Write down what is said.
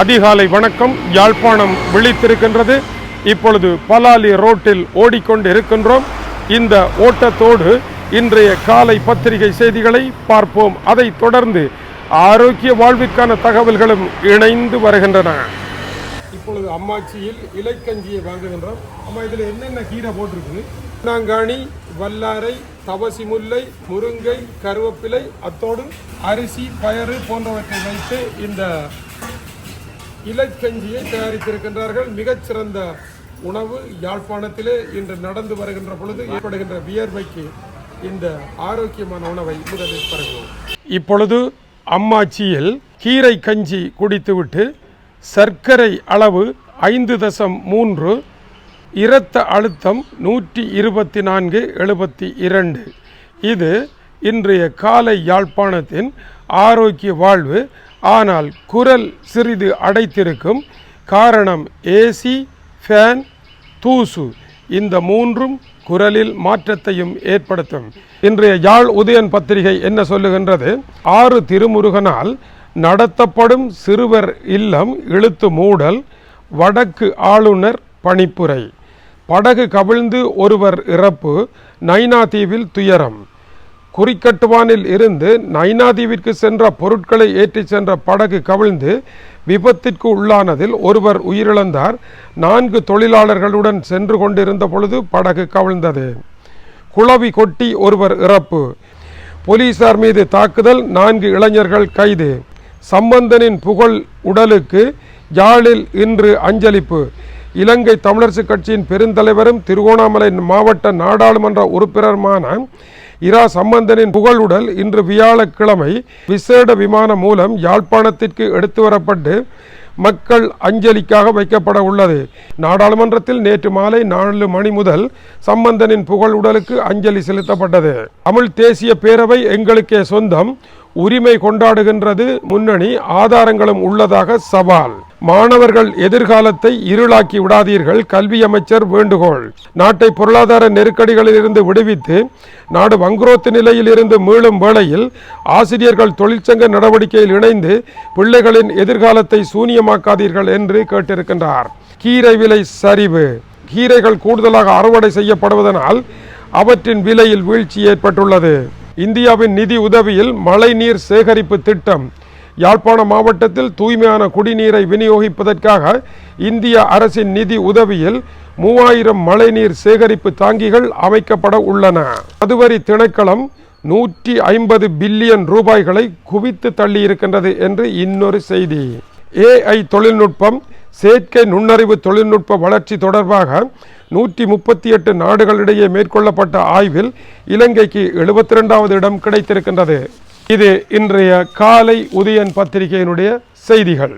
அதிகாலை வணக்கம். யாழ்ப்பாணம் விழித்திருக்கின்றது. இப்பொழுது பலாலி ரோட்டில் ஓடிக்கொண்டு இருக்கின்றோம் இந்த ஓட்டத்தோடு இன்றைய காலை பத்திரிகை செய்திகளை பார்ப்போம். அதை தொடர்ந்து ஆரோக்கிய வாழ்விற்கான தகவல்களும் இணைந்து வருகின்றன. இப்பொழுது அம்மாச்சியில் இலைக்கஞ்சியை வாங்குகின்றோம். அம்மா இதில் என்னென்ன கீரை போட்டிருக்கு நாங்காணி வல்லாரை தவசி முல்லை முருங்கை கருவேப்பிலை அத்தோடு அரிசி பயறு போன்றவற்றை வைத்து இந்த இலக்கஞ்சியை தயாரித்திருக்கின்றார்கள். மிகச்சிறந்த உணவு யாழ்ப்பாணத்திலே இன்று நடந்து வருகின்ற பொழுது ஏற்படுகின்ற வியர்வைக்கு இந்த ஆரோக்கியமான உணவை முதலில் பருகுவோம் இப்பொழுது அம்மாச்சியில் கீரை கஞ்சி குடித்துவிட்டு சர்க்கரை அளவு ஐந்து தசம் மூன்று இரத்த அழுத்தம் நூற்றி இருபத்தி நான்கு எழுபத்தி இரண்டு. இது இன்றைய காலை யாழ்ப்பாணத்தின் ஆரோக்கிய வாழ்வு ஆனால் குரல் சிறிது அடைத்திருக்கும் காரணம் ஏசி ஃபேன் தூசு. இந்த மூன்றும் குரலில் மாற்றத்தையும் ஏற்படுத்தும். இன்றைய யாழ் உதயன் பத்திரிகை என்ன சொல்லுகின்றது? ஆறு திருமுருகனால் நடத்தப்படும் சிறுவர் இல்லம் இழுத்து மூடல் வடக்கு ஆளுநர் பணிப்புரை. படகு கவிழ்ந்து ஒருவர் இறப்பு நைனா தீவில் துயரம். குறிக்கட்டுவானில் இருந்து நைனாதீவிற்கு சென்ற பொருட்களை ஏற்றிச் சென்ற படகு கவிழ்ந்து விபத்திற்கு உள்ளானதில் ஒருவர் உயிரிழந்தார். நான்கு தொழிலாளர்களுடன் சென்று கொண்டிருந்த பொழுது படகு கவிழ்ந்தது. குளவி கொட்டி ஒருவர் இறப்பு. போலீசார் மீது தாக்குதல் நான்கு இளைஞர்கள் கைது. சம்பந்தனின் புகழ் உடலுக்கு யாழில் இன்று அஞ்சலிப்பு. இலங்கை தமிழரசுக் கட்சியின் பெருந்தலைவரும் திருகோணாமலை மாவட்ட நாடாளுமன்ற உறுப்பினருமான இரா சம்பந்தனின் புகழுடல் இன்று வியாழக்கிழமை விசேட விமானம் மூலம் யாழ்ப்பாணத்திற்கு எடுத்து வரப்பட்டு மக்கள் அஞ்சலிக்காக வைக்கப்பட உள்ளது. நாடாளுமன்றத்தில் நேற்று மாலை நாலு மணி முதல் சம்பந்தனின் புகழ் உடலுக்கு அஞ்சலி செலுத்தப்பட்டது. தமிழ் தேசிய பேரவை எங்களுக்கே சொந்தம். உரிமை கொண்டாடுகின்றது முன்னணி ஆதாரங்களும் உள்ளதாக சவால். மாணவர்கள் எதிர்காலத்தை இருளாக்கி விடாதீர்கள் கல்வி அமைச்சர் வேண்டுகோள். நாட்டை பொருளாதார நெருக்கடிகளில் இருந்து விடுவித்து நாடு வங்குரோத்து நிலையில் இருந்து மீளும் வேளையில் ஆசிரியர்கள் தொழிற்சங்க நடவடிக்கையில் இணைந்து பிள்ளைகளின் எதிர்காலத்தை சூனியமாக்காதீர்கள் என்று கேட்டிருக்கின்றார். கீரை விலை சரிவு. கீரைகள் கூடுதலாக அறுவடை செய்யப்படுவதனால் அவற்றின் விலையில் வீழ்ச்சி ஏற்பட்டுள்ளது. இந்தியாவின் நிதி உதவியில் மழைநீர் சேகரிப்பு திட்டம். யாழ்ப்பாண மாவட்டத்தில் தூய்மையான குடிநீரை விநியோகிப்பதற்காக இந்திய அரசின் நிதி உதவியில் மூவாயிரம் மழைநீர் சேகரிப்பு தாங்கிகள் அமைக்கப்பட உள்ளன. மதுவரி திணைக்களம் நூற்றி ஐம்பது பில்லியன் ரூபாய்களை குவித்து தள்ளியிருக்கின்றது என்று இன்னொரு செய்தி. ஏஐ தொழில்நுட்பம் செயற்கை நுண்ணறிவு தொழில்நுட்ப வளர்ச்சி தொடர்பாக நூற்றி முப்பத்தி எட்டு நாடுகளிடையே மேற்கொள்ளப்பட்ட ஆய்வில் இலங்கைக்கு எழுபத்தி ரெண்டாவது இடம் கிடைத்திருக்கின்றது. இது இன்றைய காலை உதயன் பத்திரிகையினுடைய செய்திகள்.